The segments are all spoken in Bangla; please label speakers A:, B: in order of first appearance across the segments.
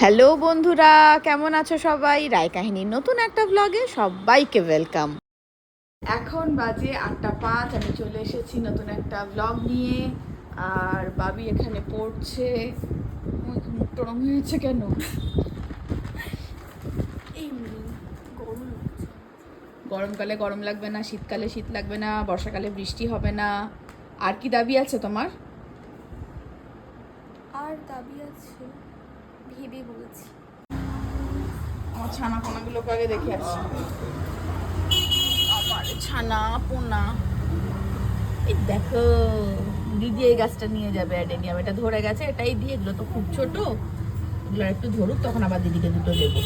A: হ্যালো বন্ধুরা, কেমন আছো সবাই? রায় কাহিনীর নতুন একটা ব্লগে সবাইকে ওয়েলকাম এখন বাজে আটটা পাঁচ, আমি চলে এসেছি নতুন একটা ব্লগ নিয়ে। আর বাবি এখানে পড়ছে। মুখটা হয়েছে কেন? গরমকালে গরম লাগবে না, শীতকালে শীত লাগবে না, বর্ষাকালে বৃষ্টি হবে না। আর কি দাবি আছে তোমার?
B: আর দাবি আছে। ভেবে বলছি।
A: আমার ছানা পোনাগুলোকে আগে দেখে আসি। আমার ছানা পোনা। এই দেখো দিদি এই গাছটা নিয়ে যাবে অ্যাডেনিয়াম। এটা ধরে গেছে এটাই দিয়ে এগুলো তো খুব ছোট। এগুলো একটু ধরুক তখন আবার দিদিকে দুটো দেবো।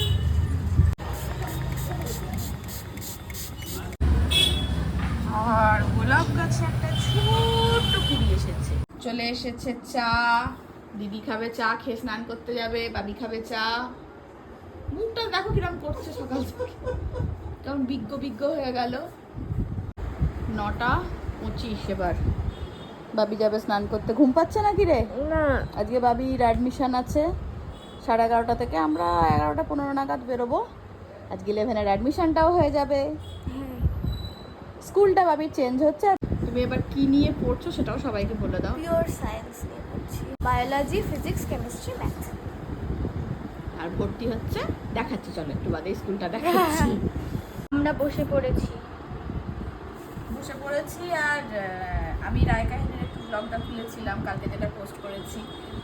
A: আর গোলাপ গাছে একটা ছোট্ট কুড়ি এসেছে। চলে এসেছে চা। দিদি খাবে চা খেয়ে স্নান করতে যাবে বাবি খাবে চা। মুখটা দেখো কিরম করছে সকাল কেমন বিজ্ঞ বিজ্ঞ হয়ে গেল। নটা পঁচিশ এবার। বাবি যাবে স্নান করতে। ঘুম পাচ্ছে নাকি রে?
B: না।
A: আজকে বাবির অ্যাডমিশন আছে। সাড়ে এগারোটা থেকে আমরা এগারোটা পনেরো নাগাদ বেরোবো। আজকে ইলেভেনের অ্যাডমিশনটাও হয়ে যাবে।
B: হ্যাঁ।
A: স্কুলটা বাবির চেঞ্জ হচ্ছে। তুমি এবার কি নিয়ে পড়ছো সেটাও সবাইকে বলে দাও।
B: পিওর সায়েন্স নিয়ে। বায়োলজি ফিজিক্স কেমিস্ট্রি ম্যাথ
A: আর ভর্তি হচ্ছে। দেখাচ্ছি চলো একটু বাদে স্কুলটা দেখাচ্ছি।
B: আমরা বসে পড়েছি।
A: বসে পড়েছি আর আমি রায় কাহিনীর একটু ব্লগটা খুলেছিলাম কালকে যেটা পোস্ট করেছি।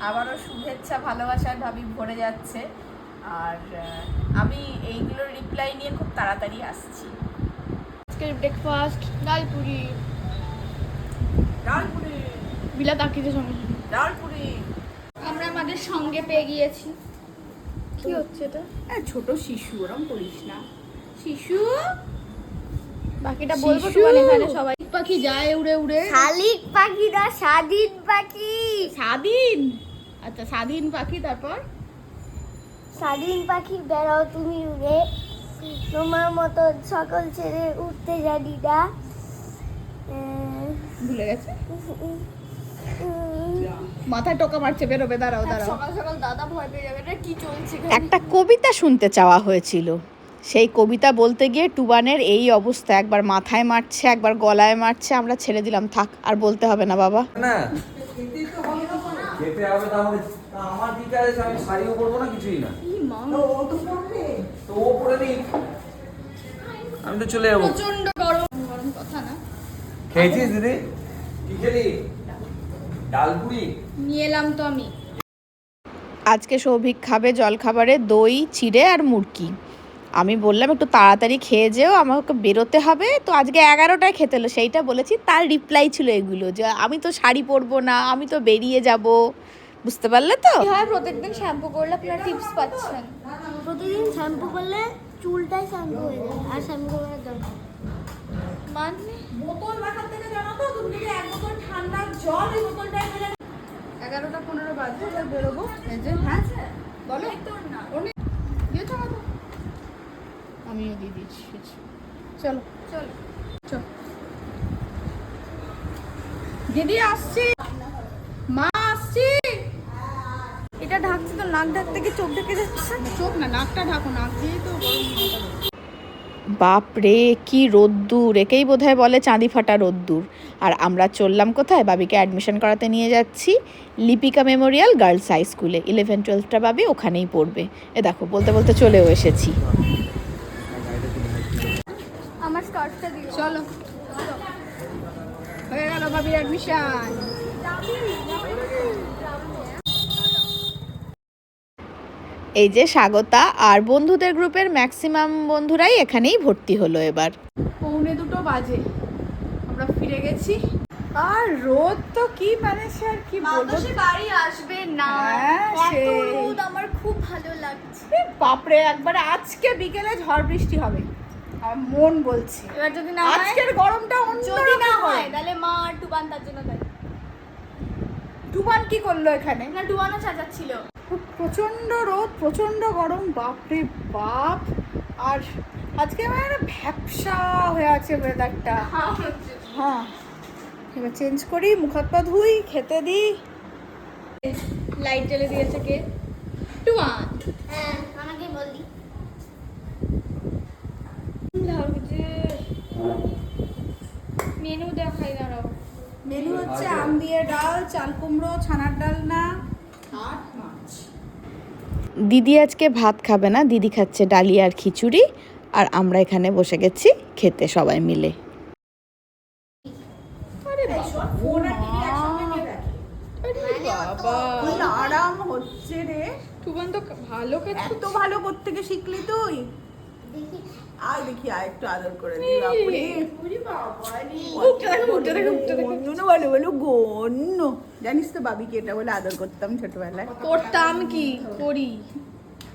A: আবারও শুভেচ্ছা ভালোবাসার ভাবি ভরে যাচ্ছে। আর আমি এইগুলোর রিপ্লাই নিয়ে খুব তাড়াতাড়ি আসছি।
B: আজকের ব্রেকফাস্ট ডাল পুরি।
A: ডালপুরি
B: বিলা তাকিতে সঙ্গে।
A: ডালপুরি
B: আমরা আমাদের সঙ্গে পেয়ে গিয়েছি। কি হচ্ছে এটা?
A: ছোট শিশু ওরম করিস না। শিশু?
B: বাকিটা বলব তোমার এখানে সবাই।
A: পাখি যায় উড়ে উড়ে।
B: শালিক পাখি না স্বাধীন পাখি।
A: স্বাধীন? আচ্ছা স্বাধীন পাখি তারপর?
C: স্বাধীন পাখি বেড়াও তুমি উড়ে। তোমার মতো সকল ছেড়ে উঠতে জানি না। আহ,
A: ভুলে গেছে? মাথায় টোকা মারছে বেরোবে দাঁড়াও দাঁড়াও।
B: সকাল সকাল দাদা ভয় পেয়ে যাবে কি চলছে
A: একটা কবিতা শুনতে চাওয়া হয়েছিল। সেই কবিতা বলতে গিয়ে টুবানের এই অবস্থা একবার মাথায় মারছে একবার গলায় মারছে আমরা ছেড়ে দিলাম থাক আর বলতে হবে না বাবা।
D: না খেতে হবে তাহলে আমার কি আছে? আমি শাড়িও পরবো না কিছুই না। তো ও পরে নি আমি তো চলে যাব।
B: প্রচণ্ড গরম গরম কথা না।
D: খেয়েছিস দিদি? কি খেলি? ডালপুরি?
B: নিয়ে এলাম তো আমি।
A: আজকে সৌভিক খাবে জলখাবারে দই চিড়ে আর মুরকি। আমি বললাম একটু তাড়াতাড়ি খেয়ে যেও আমাকে বেরোতে হবে। তো আজকে এগারোটায় খেতে হলো সেইটা বলেছি। তার রিপ্লাই ছিল এগুলো যে আমি তো শাড়ি পরবো না আমি তো বেরিয়ে যাব। বুঝতে পারলে তো?
B: হয় প্রত্যেকদিন শ্যাম্পু করলে আপনারা টিপস পাচ্ছেন।
C: প্রতিদিন শ্যাম্পু করলে চুলটাই শ্যাম্পু হয়ে যায় আর শ্যাম্পু করার দরকার
B: মানে
A: বোতল থেকে জানো তো তুমি যদি এক বোতল ঠান্ডার জল এই ফেলে এগারোটা পনেরো বাজে এবার বেরোবো। এই যে হ্যাঁ বলো। অনেক দিয়েছ আমাকে? আমিও দিয়ে দিচ্ছি চলো।
B: চল।
A: চল। দিদি আসছি। মা আসছি।
B: এটা ঢাকছে তো নাক ঢাকতে কি চোখ ঢেকে যাচ্ছে?
A: চোখ না নাকটা ঢাকো নাক দিয়ে তো বাপ রে কি রোদ্দুর। একেই বোধহয় বলে চাঁদি ফাটা রোদ্দুর। আর আমরা চললাম কোথায়? বাবিকে অ্যাডমিশন করাতে নিয়ে যাচ্ছি লিপিকা মেমোরিয়াল গার্লস হাই স্কুলে। ইলেভেন টুয়েলভটা বাবি ওখানেই পড়বে। এ দেখো, বলতে বলতে চলেও এসেছি। চলো। হয়ে গেল বাবির অ্যাডমিশন এই যে স্বাগতা আর বন্ধুদের গ্রুপের ম্যাক্সিমাম বন্ধুরাই এখানেই ভর্তি হলো এবার। পৌনে দুটো বাজে আমরা ফিরে গেছি। আর রোদ তো কি মানে সে আর কি বলব?
B: বাড়ি আসবে না।
A: হ্যাঁ,
B: এত
A: সে-
B: রোদ আমার খুব ভালো লাগছে।
A: বাপরে একবারে আজকে বিকেলে ঝড় বৃষ্টি হবে। আমার মন বলছে।
B: এবার যদি না হয়
A: আজকের গরমটা অন্য
B: যদি না হয়। তাহলে মা আর টুবান তার জন্য দেয়।
A: ডুবান কি করল এখানে?
B: না টুবানও চাচাচ্ছিল
A: প্রচণ্ড রোদ প্রচণ্ড গরম বাপরে বাপ। আর আজকে মানে ভ্যাপসা হয়ে আছে ওয়েদারটা হ্যাঁ এবার চেঞ্জ করি মুখ হাত পা ধুই খেতে দিই।
B: লাইট জ্বলে দিয়েছে কে? হ্যাঁ আমাকে বললি
E: লাগছে? মেনু দেখাই দাঁড়াও।
F: মেনু হচ্ছে আম দিয়ে ডাল চাল কুমড়ো ছানার ডাল না আর?
A: দিদি আজকে ভাত খাবে না দিদি খাচ্ছে ডালিয়া আর খিচুড়ি আর আমরা এখানে বসে গেছি খেতে সবাই মিলে।
F: আরাম হচ্ছে রে।
E: তো ভালো কাজ
F: এত ভালো করতে শিখলি তুই? আয় দেখি আয় একটু আদর করে দিই বাপরে।
E: মুখটা দেখো, মুখটা দেখো, মুখটা দেখো।
F: গন্য বলে বলো গন্য জানিস তো বাবিকে এটা বলে আদর করতাম ছোটবেলায়।
E: করতাম কি? করি।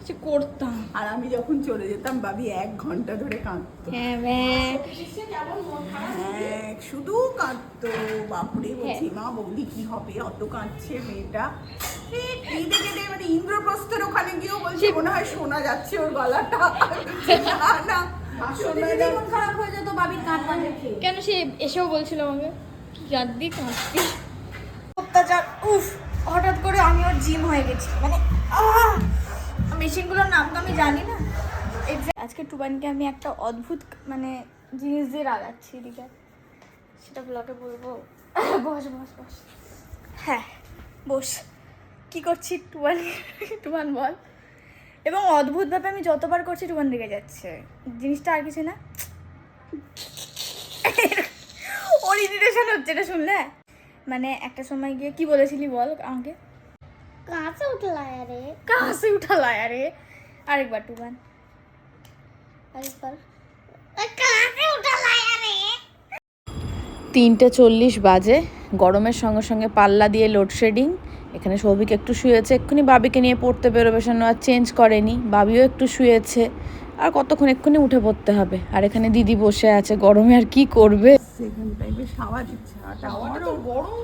E: সে করতাম।
F: আর আমি যখন চলে যেতাম বাবি এক ঘণ্টা ধরে কাঁদতো।
E: হ্যাঁ ম্যাম।
F: হ্যাঁ শুধু কাঁদতো। বাপরে বলছি মা বৌদি কি হবে? অত কাঁদছে মেয়েটা। কেঁদে কেঁদে মানে ইন্দ্রপ্রস্থের ওখানে গিয়েও বলছে মনে হয় শোনা যাচ্ছে ওর গলাটা। না না।
B: খারাপ হয়ে যেত বাবির কান্না দেখে
E: কেন সে এসেও বলছিল আমাকে? কি কাঁদবি কাঁদবি
B: অত্যাচার উফ হঠাৎ করে আমি ওর জিম হয়ে গেছি। মানে আহ! মেশিনগুলোর নাম তো আমি জানি না। আজকে টুবানকে আমি একটা অদ্ভুত মানে জিনিস দিয়ে রাগাচ্ছি এদিকে সেটা ব্লগে বলব। বস বস বস। হ্যাঁ বস। কি করছি টুবান? টুবান, বল। এবং অদ্ভুতভাবে আমি যতবার করছি টুবান রেগে যাচ্ছে। জিনিসটা আর কিছু না। ওর ইরিটেশন হচ্ছে, এটা শুনলে? মানে একটা সময় গিয়ে কি বলেছিলি বল আমাকে? কাঁচা উঠলা রে কাছে উঠালা আরে। আরেকবার টুবান। আরেকবার। কাছে উঠালা রে
A: তিনটে চল্লিশ বাজে গরমের সঙ্গে সঙ্গে পাল্লা দিয়ে লোডশেডিং এখানে সৌভিক একটু শুয়েছে এক্ষুনি বাবিকে নিয়ে পড়তে বেরোবে সেন আর চেঞ্জ করেনি। বাবিও একটু শুয়েছে। আর কতক্ষণ এক্ষুনি উঠে পড়তে হবে? আর এখানে দিদি বসে আছে গরমে আর কি করবে?
F: সেকেন্ড টাইমে হাওয়া দিচ্ছে
A: গরম।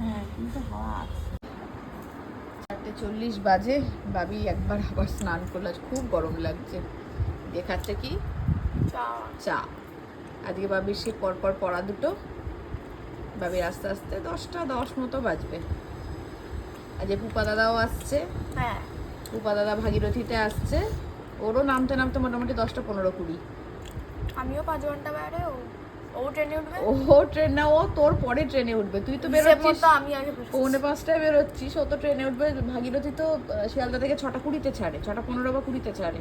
F: হ্যাঁ কিন্তু হাওয়া আছে।
A: চারটে চল্লিশ বাজে বাবি একবার আবার স্নান করল খুব গরম লাগছে। দিয়ে খাচ্ছে কি? চা। আজকে বাবির সে পরপর পড়া দুটো। বাবির আস্তে আস্তে দশটা দশ মতো বাজবে। আজকে পুপা দাদাও আসছে।
B: হ্যাঁ।
A: পুপা দাদা ভাগীরথীতে আসছে। ওরও নামতে নামতে মোটামুটি দশটা পনেরো কুড়ি।
B: আমিও পাঁচ ঘণ্টা বাইরে ও ও ট্রেনে উঠবে?
A: ও ট্রেন না ও তোর পরে ট্রেনে উঠবে। তুই তো বেরোচ্ছিস।
B: আমি আগে
A: পৌনে পাঁচটায় বেরোচ্ছিস ও তো ট্রেনে উঠবে। ভাগীরথী তো শিয়ালদা থেকে ছটা কুড়িতে ছাড়ে ছটা পনেরো বা কুড়িতে ছাড়ে।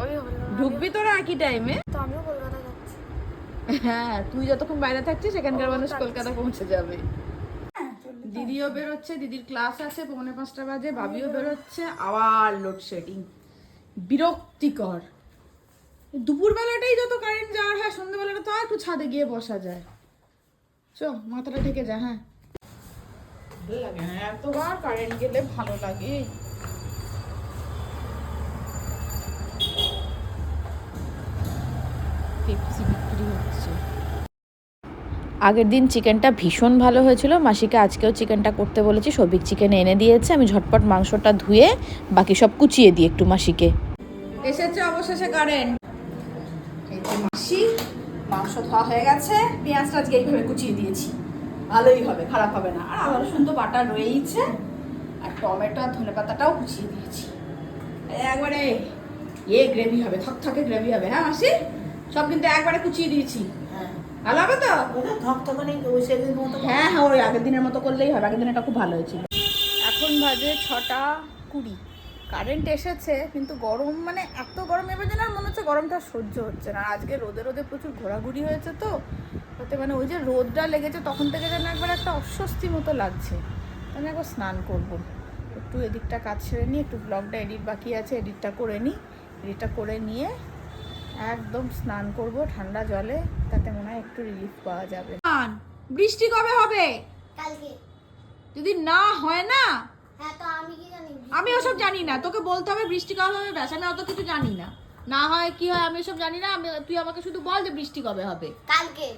B: ওই
A: ঢুকবি তোরা একই টাইমে
B: তো আমিও কলকাতা যাচ্ছি।
A: হ্যাঁ তুই যতক্ষণ বাইরে থাকছিস সেখানকার মানুষ কলকাতা পৌঁছে যাবে। দিদিও বেরোচ্ছে দিদির ক্লাস আছে পৌনে পাঁচটা বাজে ভাবিও বেরোচ্ছে আবার লোডশেডিং বিরক্তিকর। দুপুরবেলাটাই যত কারেন্ট যাওয়ার হয়, সন্ধ্যেবেলাটা তো আর একটু ছাদে গিয়ে বসা যায়। চ মাথাটা ঢেকে যা হ্যাঁ। না এতবার কারেন্ট গেলে ভালো লাগে। আগের দিন চিকেনটা ভীষণ ভালো হয়েছিল। মাসিকে আজকেও চিকেনটা করতে বলেছি, সবিক চিকেন এনে দিয়েছে। আমি ঝটপট মাংসটা ধুয়ে বাকি সব কুচিয়ে দিই একটু মাসিকে।
F: এসেছে অবশেষে কারেন্ট মাসি মাংস ধোয়া হয়ে গেছে। পেঁয়াজটা আজকে এইভাবে কুচিয়ে দিয়েছি। ভালোই হবে খারাপ হবে না। আর আবার সুন্দর বাটা রয়েইছে। আর টমেটো আর ধনে পাতাটাও কুচিয়ে দিয়েছি। একবারে এ গ্রেভি হবে থকথকে গ্রেভি হবে। হ্যাঁ মাসি? সব কিন্তু একবারে কুচিয়ে দিয়েছি। ভালো হবে তো? হ্যাঁ হ্যাঁ ওই আগের দিনের মতো করলেই হবে আগের দিনটা খুব ভালো হয়েছিল।
E: এখন বাজে ছটা কুড়ি। কারেন্ট এসেছে কিন্তু গরম মানে এত গরম এবার যেন আর মনে হচ্ছে গরমটা সহ্য হচ্ছে না। আজকে রোদে রোদে প্রচুর ঘোরাঘুরি হয়েছে তো তাতে মানে ওই যে রোদটা লেগেছে তখন থেকে যেন একবার একটা অস্বস্তি মতো লাগছে। আমি একবার স্নান করব। একটু এদিকটা কাজ সেরে নিই একটু ব্লগটা এডিট বাকি আছে এডিটটা করে নিই। এডিটটা করে নিয়ে একদম স্নান করব ঠান্ডা জলে তাতে মনে হয় একটু রিলিফ পাওয়া যাবে।
F: বৃষ্টি কবে হবে?
B: কালকে।
F: যদি না হয় না?
B: আমি জানি?
F: আমি ওসব জানি না। তোকে বলতে হবে বৃষ্টি কবে হবে ব্যাস আমি অত কিছু জানি না। না হয় কি হয় আমি ওসব জানি না আমি তুই আমাকে শুধু বল যে বৃষ্টি কবে হবে।
B: কালকে।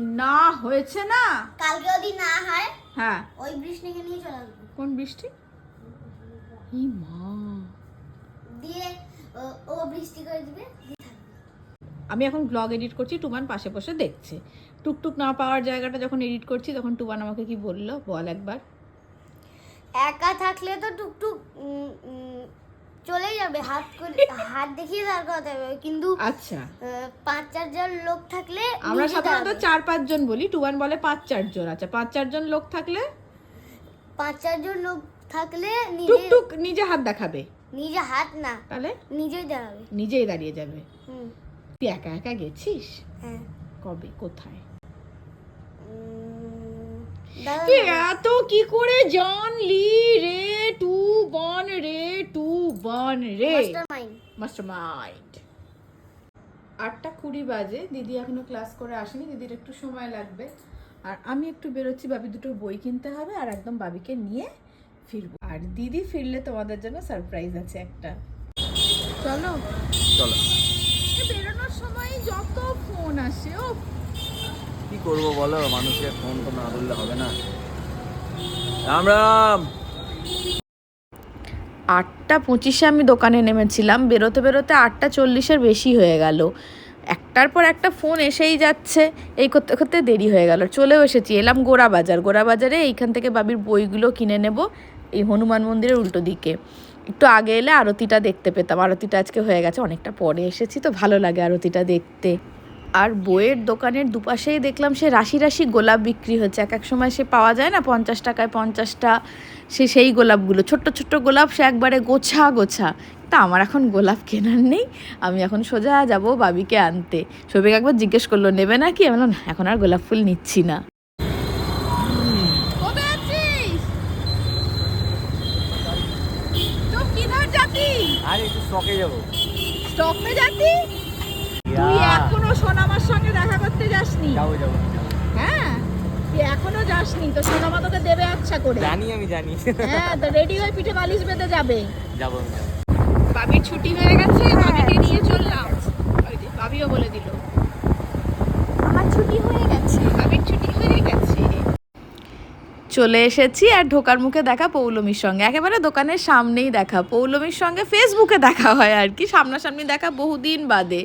F: না হয়েছে না?
B: কালকে যদি না হয়
F: হ্যাঁ।
B: ওই বৃষ্টিকে নিয়ে চলে আসব।
F: কোন বৃষ্টি? ই মা।
B: দিয়ে ও- বৃষ্টি করে দিবে
F: আমি এখন ব্লগ এডিট করছি টুবান পাশে বসে দেখছে। টুকটুক না পাওয়ার জায়গাটা যখন এডিট করছি তখন টুবান আমাকে কি বলল? বল একবার।
C: একা থাকলে তো টুকটুক চলে যাবে। হাত করে হাত দেখিয়ে দাঁড় করাতে হবে। কিন্তু
A: আচ্ছা।
C: পাঁচ চারজন লোক থাকলে
A: আমরা সাধারণত। চার পাঁচজন বলি। টুবান বলে পাঁচ চারজন আচ্ছা পাঁচ চারজন লোক থাকলে?
C: পাঁচ চারজন লোক থাকলে নিজে
A: টুকটুক নিজে হাত দেখাবে।
C: নিজে হাত না
A: তাহলে?
C: নিজেই দাঁড়াবে।
A: নিজেই দাঁড়িয়ে যাবে।
C: হুম।
A: তুই একা একা গেছিস?
C: হ্যাঁ।
A: কবে? কোথায়? এত কি করে জানলি রে? টু বন রে টু বন রে।
C: মাস্টার মাইন্ড
A: আটটা কুড়ি বাজে। দিদি এখনও ক্লাস করে আসেনি। দিদির একটু সময় লাগবে। আর আমি একটু বেরোচ্ছি। বাবি দুটো বই কিনতে হবে আর একদম বাবিকে নিয়ে ফিরবো। আর দিদি ফিরলে তোমাদের জন্য সারপ্রাইজ আছে একটা। চলো।
D: চলো
A: এ বেরোনোর সময় যত ফোন আসে ও
D: কি করব বলো? মানুষের ফোন তো না ধরলে হবে না। রাম রাম!
A: আটটা পঁচিশে আমি দোকানে নেমেছিলাম। বেরোতে বেরোতে আটটা চল্লিশের বেশি হয়ে গেল। একটার পর একটা ফোন এসেই যাচ্ছে। এই করতে করতে দেরি হয়ে গেল। চলেও এসেছি। এলাম গোড়া বাজার। গোড়া বাজারে এইখান থেকে বাবির বইগুলো কিনে নেব। এই হনুমান মন্দিরের উল্টো দিকে। একটু আগে এলে আরতিটা দেখতে পেতাম। আরতিটা আজকে হয়ে গেছে। অনেকটা পরে এসেছি, তো ভালো লাগে আরতিটা দেখতে। আর বইয়ের দোকানের দুপাশেই দেখলাম সে রাশি রাশি গোলাপ বিক্রি হচ্ছে। এক এক সময় সে পাওয়া যায় না পঞ্চাশ টাকায় পঞ্চাশটা সে সেই গোলাপগুলো। ছোট্ট ছোট্ট গোলাপ সে একবারে গোছা গোছা। তা আমার এখন গোলাপ কেনার নেই আমি এখন সোজা যাব বাবিকে আনতে। সবিক একবার জিজ্ঞেস করল নেবে নাকি? আমি বললাম "না, এখন আর গোলাপ ফুল নিচ্ছি না।
D: আর একটু স্টকে যাব।
A: স্টক যাতি? তুই এখনও সোনামার সঙ্গে দেখা করতে যাসনি?
D: যাব যাব
A: হ্যাঁ? তুই এখনও যাসনি তো সোনামা তোকে দেবে আচ্ছা করে।
D: জানি আমি জানি।
A: হ্যাঁ তো রেডি হয়ে পিঠে বালিশ বেঁধে যাবে।
D: যাব।
A: বাবির ছুটি হয়ে গেছে বাবিকে নিয়ে চললাম ওই যে, বাবিও বলে দিল
C: আমার ছুটি হয়ে গেছে
A: বাবির ছুটি হয়ে গেছে চলে এসেছি আর ঢোকার মুখে দেখা পৌলমীর সঙ্গে। একেবারে দোকানের সামনেই দেখা। পৌলমীর সঙ্গে ফেসবুকে দেখা হয় আর কি। সামনাসামনি দেখা বহুদিন বাদে।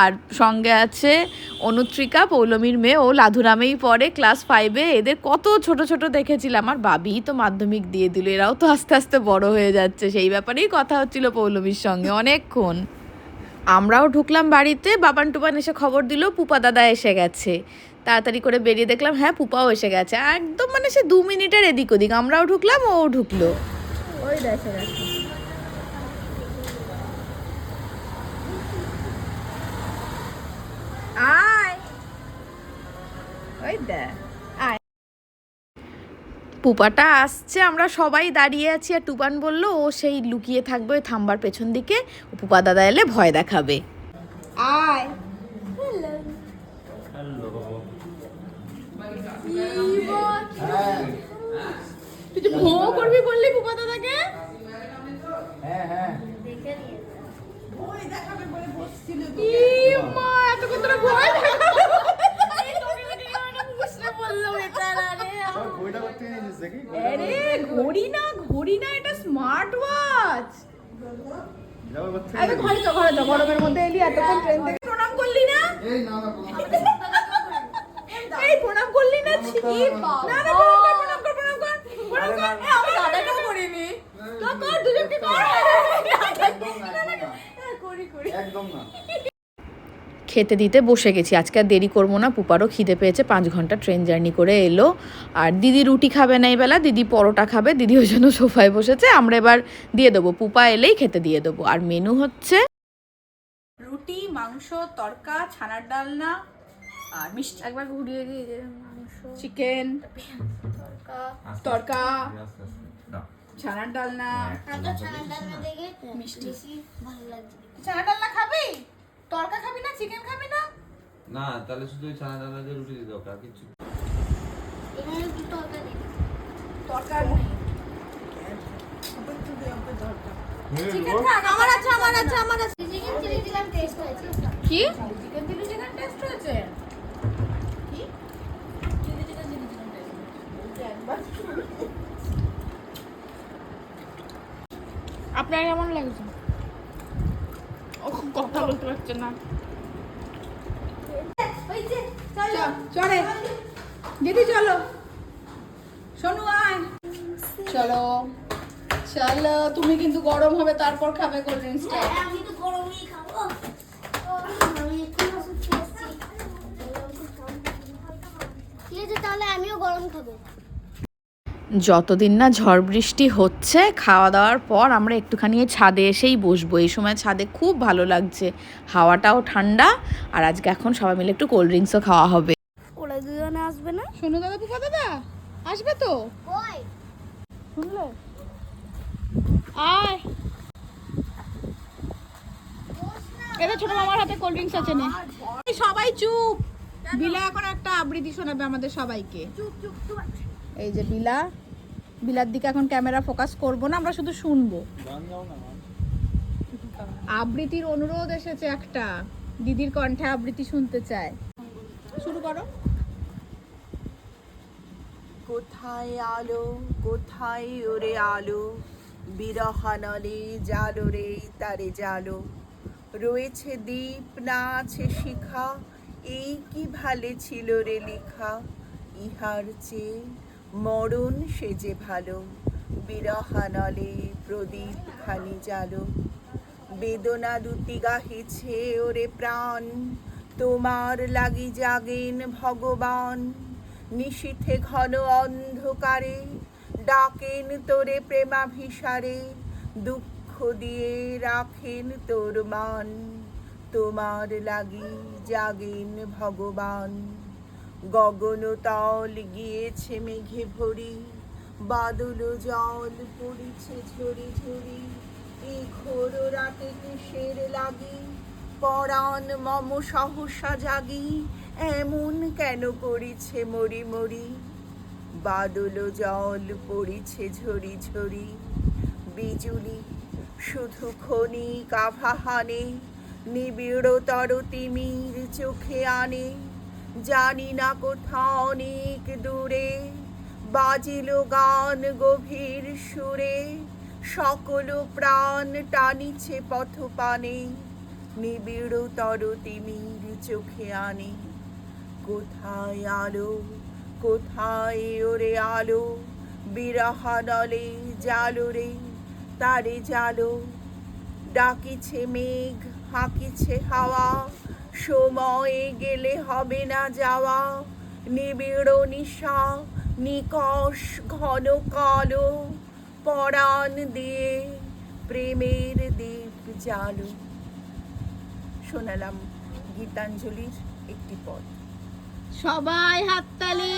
A: আর সঙ্গে আছে অনুত্রিকা, পৌলমীর মেয়ে। ও লাধুরামেই পড়ে ক্লাস ফাইভে এদের কত ছোট ছোট দেখেছিলাম। আর বাবি তো মাধ্যমিক দিয়ে দিল। এরাও তো আস্তে আস্তে বড় হয়ে যাচ্ছে। সেই ব্যাপারেই কথা হচ্ছিল পৌলমীর সঙ্গে অনেকক্ষণ। আমরাও ঢুকলাম বাড়িতে। বাবান টুবান এসে খবর দিল, পুপা দাদা এসে গেছে। তাড়াতাড়ি করে বেরিয়ে দেখলাম হ্যাঁ পুপাও এসে গেছে। একদম মানে সে দু মিনিটের এদিক ওদিক আমরাও ঢুকলাম ও ঢুকলো। ওই দেখে আয়। ওই দেখ পুপাটা আসছে আমরা সবাই দাঁড়িয়ে আছি আর টুপান বলল ও সেই লুকিয়ে থাকবে ওই থাম্বার পেছন দিকে ও পুপা দাদা এলে ভয় দেখাবে। আয়। তুই যে ভো করবি বললি দাদাকে? দেখাবে। আরে ঘড়ি না ঘড়ি না এটা স্মার্ট ওয়াচ ঘরে তো ঘরে তো গরমের মধ্যে এলি এতক্ষণ ট্রেন থেকে প্রণাম করলি না এই প্রণাম করলি না ছি না না প্রণাম কর প্রণাম কর প্রণাম কর প্রণাম কর এ, আমার দাদাকেও করিনি তো কর দুজনকে কর খেতে দিতে বসে গেছি আজকে আর দেরি করব না পুপারও খিদে পেয়েছে পাঁচ ঘণ্টা ট্রেন জার্নি করে এলো আর দিদি রুটি খাবে না এই বেলা দিদি পরোটা খাবে দিদি ওই জন্য সোফায় বসেছে আমরা এবার দিয়ে দেবো পুপা এলেই খেতে দিয়ে দেবো আর মেনু হচ্ছে রুটি মাংস তরকা ছানার ডালনা আর মিষ্টি।
C: একবার ঘুরিয়ে দিয়ে যে মাংস।
A: চিকেন তরকা। ছানার ডালনা।
C: ছানার ডালনা মিষ্টি।
A: ছানার ডালনা খাবি? তরকা খাবি না চিকেন খাবি না?
D: না তাহলে শুধু ওই চানা দানা দিয়ে রুটি দিতে হবে আর কিছু
A: তরকা নেই। চিকেন থাক আমার আছে আমার আছে আমার আছে।
C: চিকেন চিলি চিকেন টেস্ট হয়েছে।
A: কি? চিকেন চিলি চিকেন টেস্ট হয়েছে কি chilli chicken chilli chicken taste আপনার কেমন লাগছে? ও কথা বলতে পারছে না। চলে। দিদি চলো। শোনো আয়। চলো। চলো তুমি কিন্তু গরম হবে তারপর খাবে কোল্ড ড্রিঙ্কসটা
C: আমি তো গরমই খাব। ঠিক আছে তাহলে আমিও গরম খাব।
A: যতদিন না ঝড় বৃষ্টি হচ্ছে খাওয়া দাওয়ার পর আমরা একটুখানি ছাদে এসেই বসবো। এই সময় ছাদে খুব ভালো লাগছে। হাওয়াটাও ঠান্ডা আর আজকে এখন সবাই মিলে একটু কোল্ড ড্রিঙ্কসও খাওয়া হবে।
C: ওরা দুজনে আসবে না?
A: শোনো দাদা পুপা দাদা আসবে তো? আয়। এটা ছোট মামার হাতে কোল্ড ড্রিঙ্কস আছে নে। সবাই চুপ। বিলা এখন একটা আবৃত্তি শোনাবে আমাদের সবাইকে। এই যে বিলা, বিলার দিকে এখন ক্যামেরা ফোকাস করব না, আমরা শুধু শুনব। আবৃত্তির অনুরোধ এসেছে একটা, দিদির কণ্ঠে আবৃত্তি শুনতে চায়। শুরু করো।
E: কোথায় আলো, কোথায় ওরে আলো? বিরহানলে জালো রে, তারে জালো। রয়েছে দীপ না আছে শিখা, এই কি ভালে ছিল রে লিখা? ইহার চেয়ে মরণ সে যে ভালো, বিরহানলে প্রদীপ খানি জালো। বেদনা দুটি গাহিছে ওরে প্রাণ, তোমার লাগি জাগেন ভগবান। নিশীথে ঘন অন্ধকারে ডাকেন তোরে প্রেমাভিসারে, দুঃখ দিয়ে রাখেন তোর মান। তোমার লাগি জাগেন ভগবান। গগন তল গিয়েছে মেঘে ভরি, বাদল জল পড়িছে ঝরি ঝরি। এই ঘোর রাতে কিসের লাগি? পরাণ মম সহসা জাগি, এমন কেন করিছে মরি মরি? বাদল জল পড়িছে ঝরি ঝরি। বিজুলি, শুধু খনি কাভাহানে নিবিড়তর তিমির চোখে আনে। জানি না কোথা অনেক দূরে, বাজিল গান গভীর সুরে, সকল প্রাণ টানিছে পথ পথপানে নিবিড়তর তিমির চোখে আনে। কোথায় আলো, কোথায় ওরে আলো বিরহানলে জালো রে, তারে জালো, ডাকিছে মেঘ, হাঁকিছে হাওয়া সময়ে গেলে হবে না যাওয়া। নিবিড় নিশা নিকষ ঘন কালো পরাণ দিয়ে প্রেমের দীপ জালো। শোনালাম গীতাঞ্জলির একটি পদ।
A: সবাই হাততালি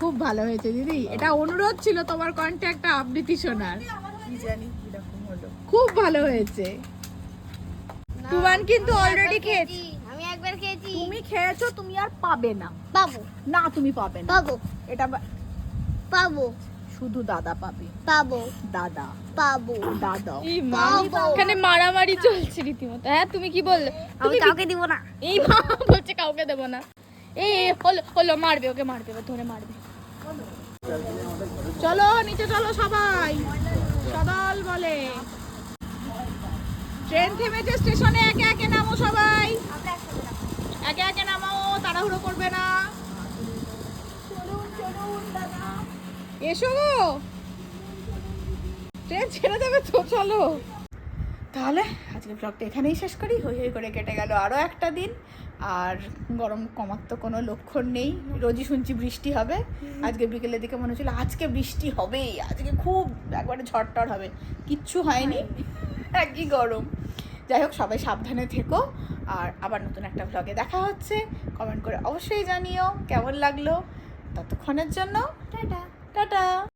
A: খুব ভালো হয়েছে দিদি। এটা অনুরোধ ছিল তোমার একটা আবৃত্তি শোনার।
E: কি জানি।
A: খুব ভালো হয়েছে। তুমান কিন্তু অলরেডি খেয়েছে।
C: আমি একবার খেয়েছি।
A: তুমি খেয়েছো তুমি আর পাবে না।
C: পাবো।
A: না তুমি পাবে না।
C: পাবো।
A: এটা
C: পাবো।
A: শুধু দাদা পাবে।
C: পাবো।
A: দাদা।
C: পাবো।
A: দাদা।
G: এখানে মারামারি চলছে রীতিমতো। হ্যাঁ তুমি কি বললে?
C: আমি কাউকে দিব না।
G: এই মা বলছে কাউকে দেবো না। এই এই, হলো হলো মারবে ওকে মারবে ধরে মারবে।
A: চলো নিচে চলো সবাই। সদল বলে। ট্রেন থেমেছে, স্টেশনে একে একে নামো সবাই। একে একে নামাও, তাড়াহুড়ো করবে না। এসো গো। ট্রেন ছেড়ে দেবে তো, চলো। তাহলে আজকে ব্লগটা এখানেই শেষ করি। হই হই করে কেটে গেল আরও একটা দিন। আর গরম কমার তো কোনো লক্ষণ নেই। রোজই শুনছি বৃষ্টি হবে। আজকে বিকেলের দিকে মনে হচ্ছিল আজকে বৃষ্টি হবেই। আজকে খুব একবারে ঝড়টর হবে। কিচ্ছু হয়নি। একই গরম। যাই হোক সবাই সাবধানে থেকো। আর আবার নতুন একটা ব্লগে দেখা হচ্ছে। কমেন্ট করে অবশ্যই জানিও কেমন লাগল। ততক্ষণের জন্য টাটা। টাটা।